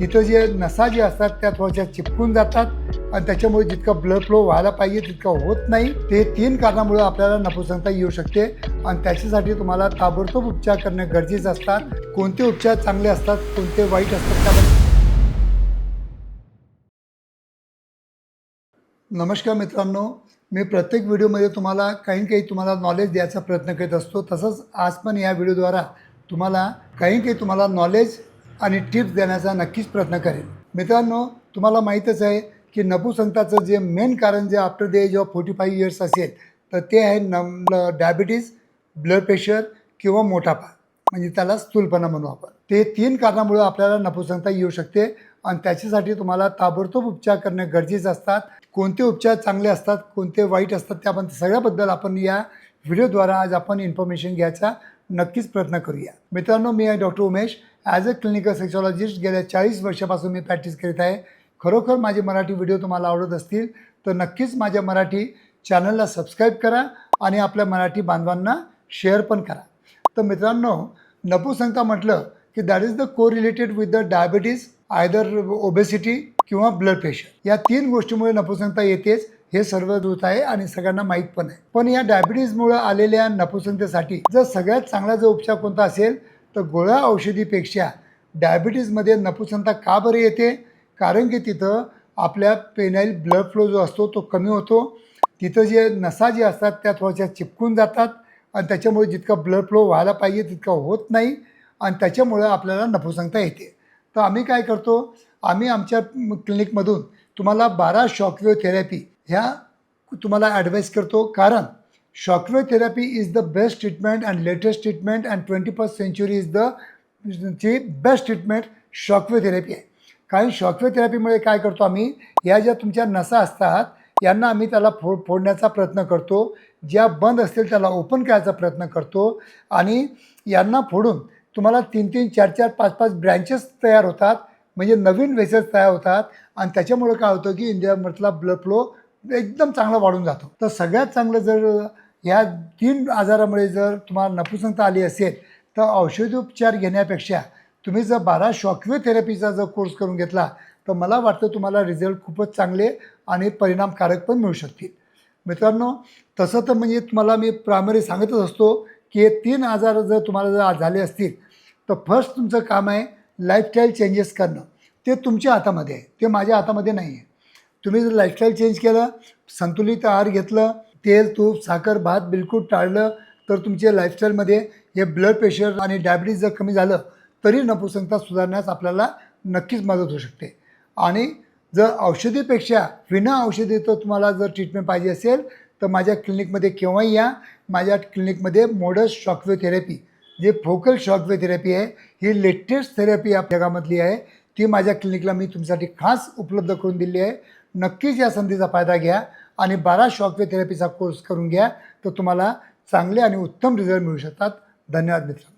तिथं जे नसा जे असतात त्या थोड्याशा चिपकून जातात आणि त्याच्यामुळे जितका ब्लड फ्लो व्हायला पाहिजे तितका होत नाही. ते तीन कारणामुळे आपल्याला नपुसंगता येऊ शकते आणि त्याच्यासाठी तुम्हाला ताबडतोब उपचार करणे गरजेचे असतात. कोणते उपचार चांगले असतात कोणते वाईट असतात त्याबद्दल नमस्कार मित्रांनो. मी प्रत्येक व्हिडिओमध्ये तुम्हाला काही काही तुम्हाला नॉलेज द्यायचा प्रयत्न करीत असतो. तसंच आज पण या व्हिडिओद्वारा तुम्हाला काही काही तुम्हाला नॉलेज आणि टिप्स देण्याचा नक्कीच प्रयत्न करेन. मित्रांनो तुम्हाला माहीतच आहे की नपुसंताचं जे मेन कारण जे after the age of forty five years असेल तर ते आहे नम डायबिटीज ब्लड प्रेशर किंवा मोठापा. म्हणजे त्याला स्थूलपणा म्हणू आपण. ते तीन कारणामुळे आपल्याला नपुसंता येऊ शकते आणि त्याच्यासाठी तुम्हाला ताबडतोब उपचार करणे गरजेचे असतात. कोणते उपचार चांगले असतात कोणते वाईट असतात त्या आपण सगळ्याबद्दल आपण या व्हिडिओद्वारा आज आपण इन्फॉर्मेशन घ्यायचा नक्कीच प्रयत्न करूया. मित्रांनो मी आहे doctor Umesh. As a clinical sexologist गेल्या चाळीस वर्षापासून मी प्रॅक्टिस करीत आहे. खरोखर माझे मराठी व्हिडिओ तुम्हाला आवडत असतील तर नक्कीच माझ्या मराठी चॅनलला सबस्क्राईब करा आणि आपल्या मराठी बांधवांना शेअर पण करा. तर मित्रांनो नपुसंगता म्हटलं की that is the correlated with the diabetes either obesity किंवा ब्लड प्रेशर या तीन गोष्टीमुळे नपुसंगता येतेच. हे सर्व दूत आहे आणि सगळ्यांना माहीत पण आहे. पण या डायबिटीजमुळे आलेल्या नपुसंतेसाठी जर सगळ्यात चांगला जर उपचार कोणता असेल तर गोळ्या औषधीपेक्षा डायबिटीजमध्ये नपुसंता का बरं येते? कारण की तिथं आपल्या पेनाईल ब्लड फ्लो जो असतो तो कमी होतो. तिथं जे नसा जे असतात त्या थोड्याशा चिपकून जातात आणि त्याच्यामुळे जितका ब्लड फ्लो व्हायला पाहिजे तितका होत नाही आणि त्याच्यामुळं आपल्याला नपुसंगता येते. तर आम्ही काय करतो? आम्ही आमच्या क्लिनिकमधून तुम्हाला बारा शॉकवेव्ह थेरपी ह्या तुम्हाला ॲडवाईस करतो. कारण shockwave therapy is the best treatment and latest treatment and twenty first century is the ची बेस्ट ट्रीटमेंट शॉकवेव्ह थेरपी आहे. कारण शॉकवेव्ह थेरपीमुळे काय करतो आम्ही? या ज्या तुमच्या नसा असतात यांना आम्ही त्याला फो फोडण्याचा प्रयत्न करतो. ज्या बंद असतील त्याला ओपन करायचा प्रयत्न करतो. आणि यांना फोडून तुम्हाला तीन तीन चार चार पाच पाच ब्रँचेस तयार होतात. म्हणजे नवीन वेसेस तयार होतात. आणि त्याच्यामुळे काय होतं की इंडियामधला ब्लड फ्लो एकदम चांगला वाढून जातो. तर सगळ्यात चांगलं जर ह्या तीन आजारामुळे जर तुम्हाला नपुसंगता आली असेल तर औषधोपचार घेण्यापेक्षा तुम्ही जर बारा शॉकवे थेरपीचा जर कोर्स करून घेतला तर मला वाटतं तुम्हाला रिझल्ट खूपच चांगले आणि परिणामकारक पण मिळू शकतील. मित्रांनो तसं तर म्हणजे तुम्हाला मी प्रायमरी सांगतच असतो की हे तीन आजार जर तुम्हाला जर झाले असतील तर फर्स्ट तुमचं काम आहे लाईफस्टाईल चेंजेस करणं. ते तुमच्या हातामध्ये आहे. ते माझ्या हातामध्ये नाही आहे. तुम्ही जर लाईफस्टाईल चेंज केलं संतुलित आहार घेतलं तेल तूप साखर भात बिलकुल टाळलं तर तुमच्या लाईफस्टाईलमध्ये हे ब्लड प्रेशर आणि डायबिटीज जर कमी झालं तरी नपुसंगता सुधारण्यास आपल्याला नक्कीच मदत होऊ शकते. आणि जर औषधीपेक्षा विना औषधी तर तुम्हाला जर ट्रीटमेंट पाहिजे असेल तर माझ्या क्लिनिकमध्ये केव्हाही या. माझ्या क्लिनिकमध्ये मोडस शॉकवेव्ह थेरपी जे फोकल शॉकवेव्ह थेरपी आहे ही लेटेस्ट थेरपी या जगामधली आहे. ती माझ्या क्लिनिकला मी तुमच्यासाठी खास उपलब्ध करून दिली आहे. नक्कीच या संधीचा फायदा घ्या आणि बारा शॉकवे थेरपीचा कोर्स करून घ्या तर तुम्हाला चांगले आणि उत्तम रिझल्ट मिळू शकतात. धन्यवाद मित्र